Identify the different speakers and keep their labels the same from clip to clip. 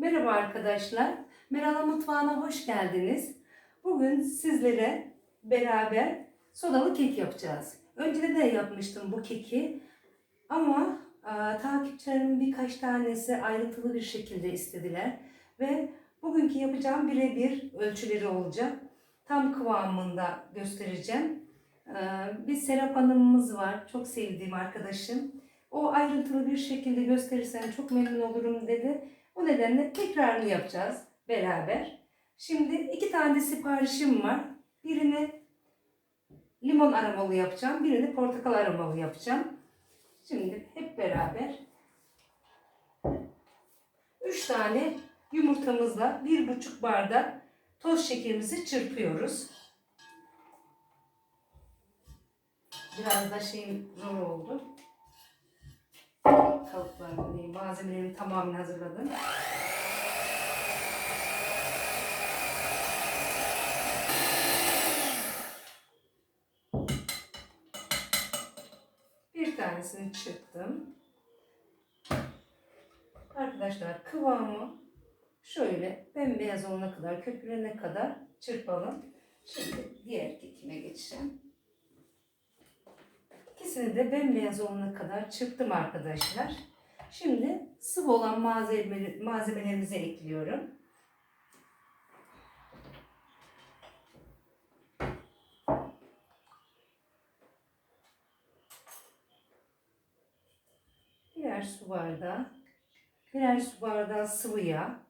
Speaker 1: Merhaba arkadaşlar. Merala Mutfağı'na hoş geldiniz. Bugün sizlere beraber sodalı kek yapacağız. Önceden de yapmıştım bu keki ama e, takipçilerimin birkaç tanesi ayrıntılı bir şekilde istediler. Ve bugünkü yapacağım birebir ölçüleri olacak. Tam kıvamında göstereceğim. E, bir Serap Hanım'ımız var. Çok sevdiğim arkadaşım. O ayrıntılı bir şekilde gösterirsen çok memnun olurum dedi. O nedenle tekrarını yapacağız beraber. Şimdi iki tane siparişim var. Birini limon aromalı yapacağım. Birini portakal aromalı yapacağım. Şimdi hep beraber 3 tane yumurtamızla bir buçuk bardak toz şekerimizi çırpıyoruz. Biraz da şeyim zor oldu. Malzemelerimi tamamen hazırladım. Bir tanesini çırptım. Arkadaşlar kıvamı şöyle bembeyaz olana kadar, köpürene kadar çırpalım. Şimdi diğer kekime geçeceğim. İkisini de bembeyaz olana kadar çırptım arkadaşlar. Şimdi sıvı olan malzeme, malzemelerimizi ekliyorum. Birer su bardağı, birer su bardağı sıvı yağ.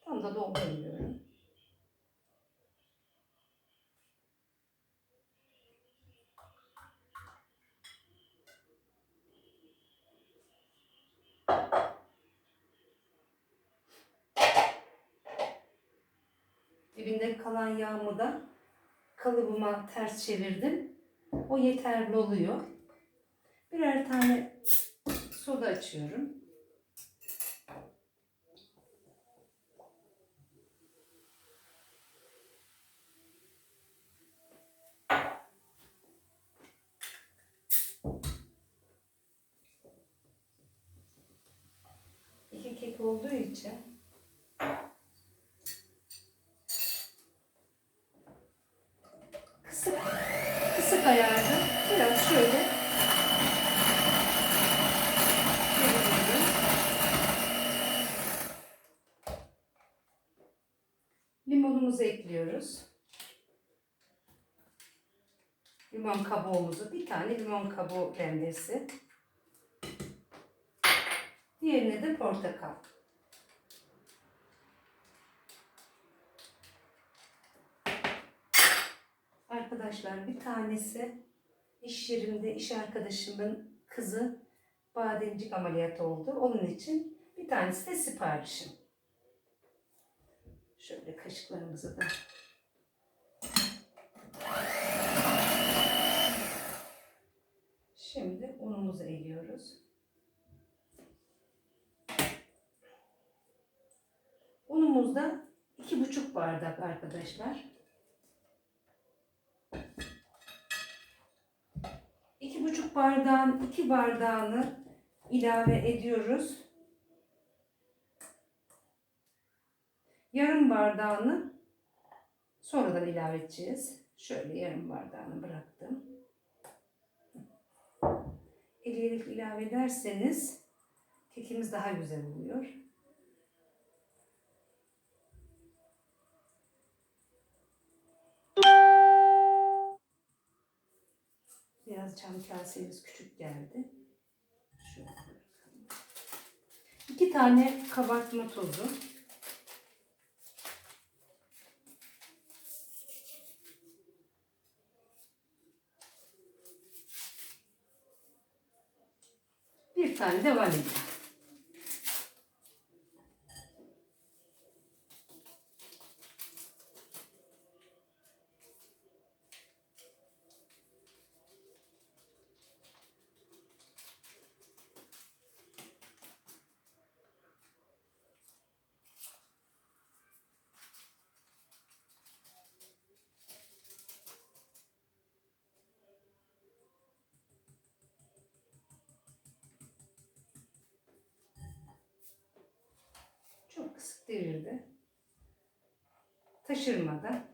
Speaker 1: Tam da doldurmuyorum. Dibinde kalan yağımı da kalıbıma ters çevirdim. O yeterli oluyor. Birer tane soda açıyorum. İki kek olduğu için kabuğumuzu, bir tane limon kabuğu rendesi. Diğerine de portakal. Arkadaşlar bir tanesi iş yerimde iş arkadaşımın kızı bademcik ameliyatı oldu. Onun için bir tanesi de siparişim. Şöyle kaşıklarımızı da Şimdi unumuzu eliyoruz. Unumuz da iki buçuk bardak arkadaşlar. İki buçuk bardağın iki bardağını ilave ediyoruz. Yarım bardağını sonradan ilave edeceğiz. Şöyle yarım bardağını bıraktım. Eleyerek ilave ederseniz kekimiz daha güzel oluyor. Biraz çam kasemiz küçük geldi. Şöyle. İki tane kabartma tozu. Bir tane de vanilya. devirde. Taşırmadan.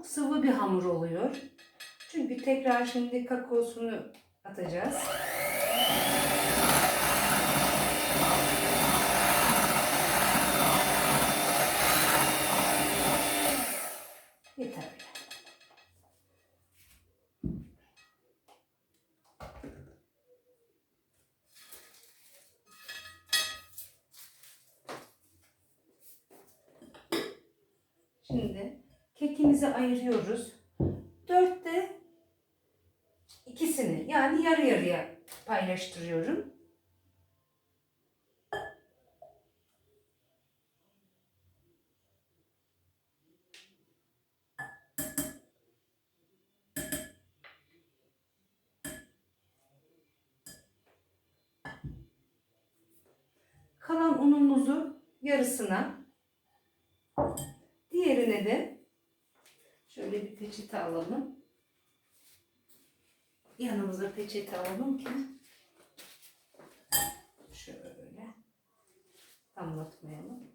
Speaker 1: Çok sıvı bir hamur oluyor. Çünkü tekrar şimdi kakaosunu atacağız. Yeterli. Şimdi kekimizi ayırıyoruz. Paylaştırıyorum. Kalan unumuzu yarısına, diğerine de şöyle bir peçete alalım. Yanımıza peçete alalım ki şöyle damlatmayalım.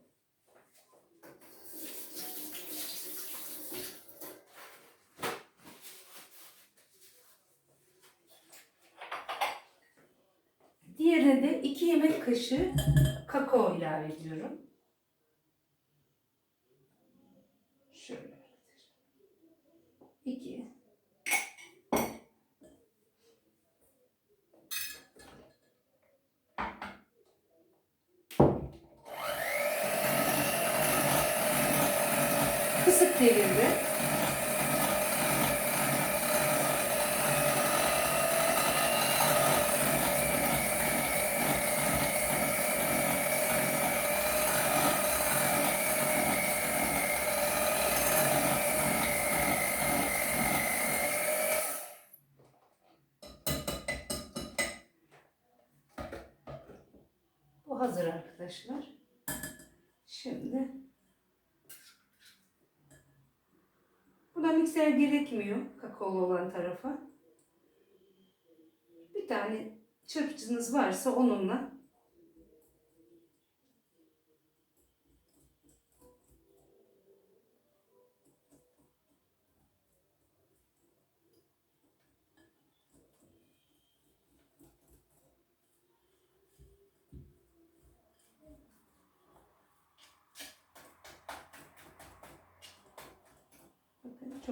Speaker 1: Diğerine de 2 yemek kaşığı kakao ilave ediyorum. Şöyle. 2 Kısık devirde Bu hazır arkadaşlar. Şimdi buna mikser gerekmiyor kakaolu olan tarafa. Bir tane çırpıcınız varsa onunla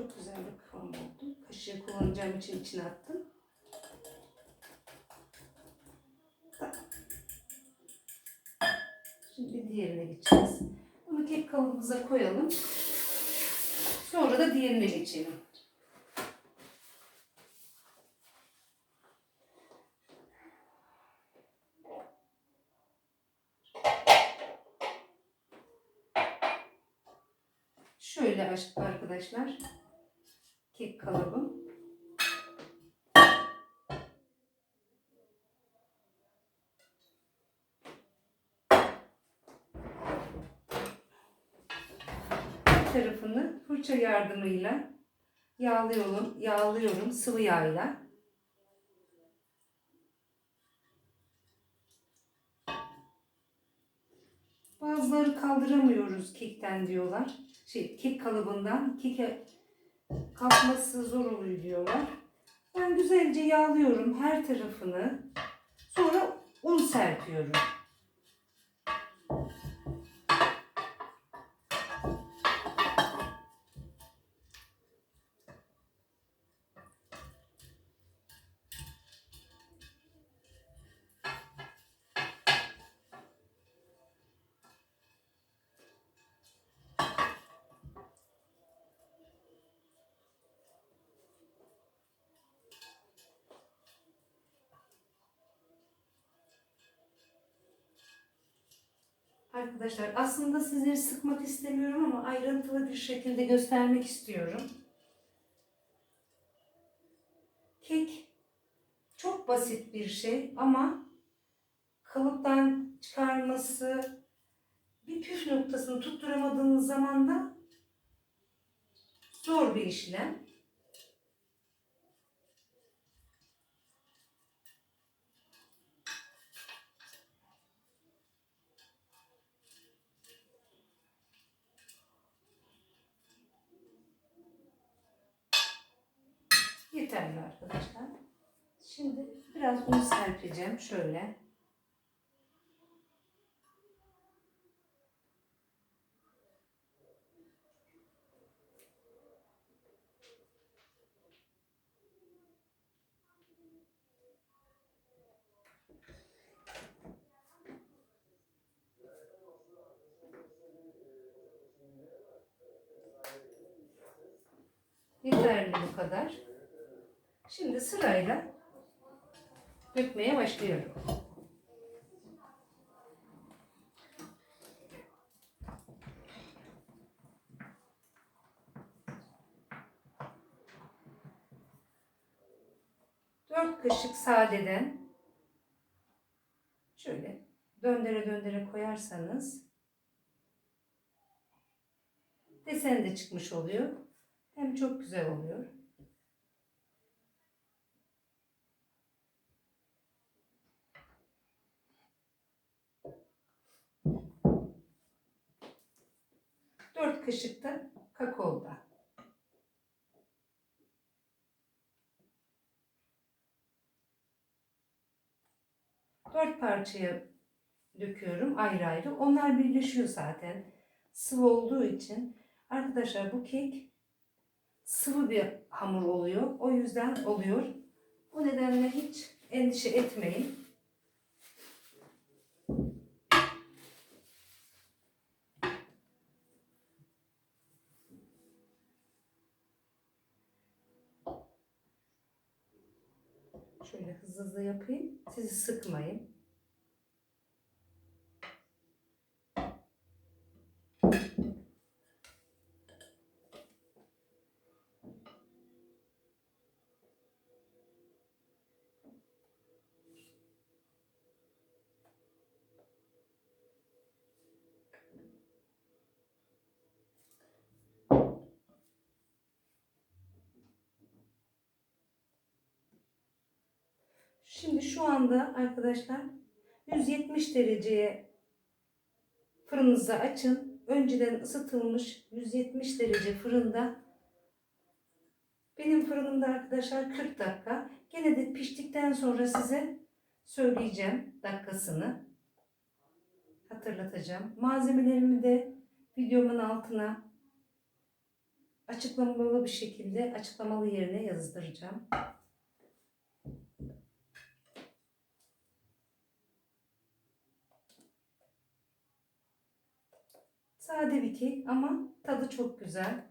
Speaker 1: çok güzel bir kıvam oldu. Kaşığı kullanacağım için içine attım. Şimdi diğerine geçeceğiz. Bunu kek kalıbımıza koyalım. Sonra da diğerine geçelim. Şöyle aş- arkadaşlar. Kek kalıbım. Tarafını fırça yardımıyla yağlıyorum, yağlıyorum sıvı yağla. Bazıları kaldıramıyoruz kekten diyorlar. Şey, kek kalıbından keke kalkması zor oluyor diyorlar. Ben güzelce yağlıyorum her tarafını. Sonra un serpiyorum. Arkadaşlar aslında sizleri sıkmak istemiyorum ama ayrıntılı bir şekilde göstermek istiyorum. Kek çok basit bir şey ama kalıptan çıkarması bir püf noktasını tutturamadığınız zaman da zor bir işlem. Yeterli arkadaşlar. Şimdi biraz un serpeceğim şöyle. Yeterli bu kadar. Şimdi sırayla dökmeye başlıyorum. Dört kaşık sadeden şöyle döndere döndere koyarsanız desen de çıkmış oluyor. Hem çok güzel oluyor. Dört kaşık da kakao da. Dört parçaya döküyorum ayrı ayrı. Onlar birleşiyor zaten. Sıvı olduğu için. Arkadaşlar bu kek sıvı bir hamur oluyor. O yüzden oluyor. O nedenle hiç endişe etmeyin. Şöyle hızlı hızlı yapayım. Sizi sıkmayın. Şimdi şu anda arkadaşlar 170 dereceye fırınınızı açın. Önceden ısıtılmış 170 derece fırında. Benim fırınımda arkadaşlar 40 dakika. Gene de piştikten sonra size söyleyeceğim dakikasını. Hatırlatacağım. Malzemelerimi de videomun altına açıklamalı bir şekilde açıklamalı yerine yazdıracağım. Sade bir kek ama tadı çok güzel.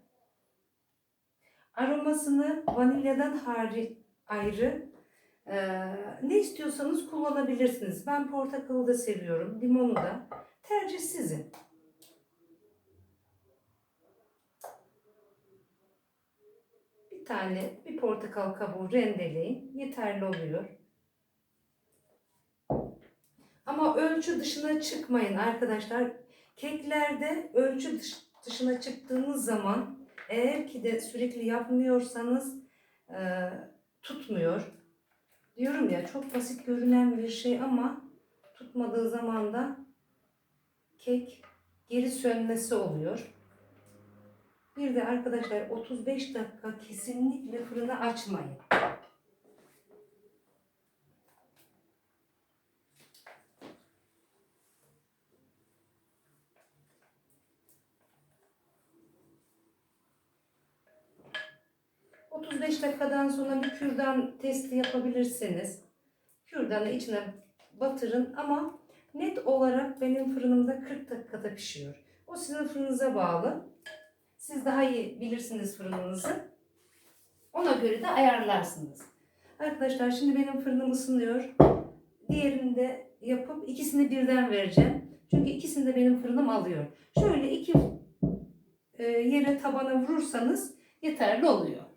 Speaker 1: Aromasını vanilyadan hariç ayrı e, ne istiyorsanız kullanabilirsiniz. Ben portakalı da seviyorum, limonu da. Tercih sizin. Bir tane bir portakal kabuğu rendeleyin. Yeterli oluyor. Ama ölçü dışına çıkmayın arkadaşlar. Keklerde ölçü dış- dışına çıktığınız zaman eğer ki de sürekli yapmıyorsanız e, tutmuyor. Diyorum ya çok basit görünen bir şey ama tutmadığı zaman da kek geri sönmesi oluyor. Bir de arkadaşlar 35 dakika kesinlikle fırını açmayın. ...35 dakikadan sonra bir kürdan testi yapabilirsiniz. Kürdanı içine batırın ama net olarak benim fırınımda 40 dakikada pişiyor. O sizin fırınıza bağlı. Siz daha iyi bilirsiniz fırınınızı. Ona göre de ayarlarsınız. Arkadaşlar şimdi benim fırınım ısınıyor. Diğerini de yapıp ikisini birden vereceğim. Çünkü ikisini de benim fırınım alıyor. Şöyle iki e, yere tabana vurursanız yeterli oluyor.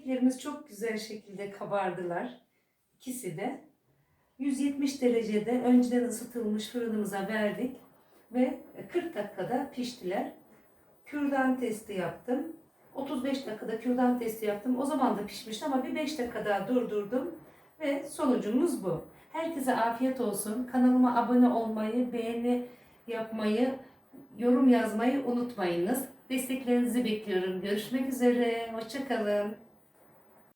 Speaker 1: Keklerimiz çok güzel şekilde kabardılar. İkisi de 170 derecede önceden ısıtılmış fırınımıza verdik ve 40 dakikada piştiler. Kürdan testi yaptım. 35 dakikada kürdan testi yaptım. O zaman da pişmişti ama bir 5 dakika daha durdurdum ve sonucumuz bu. Herkese afiyet olsun. Kanalıma abone olmayı, beğeni yapmayı, yorum yazmayı unutmayınız. Desteklerinizi bekliyorum. Görüşmek üzere. Hoşçakalın.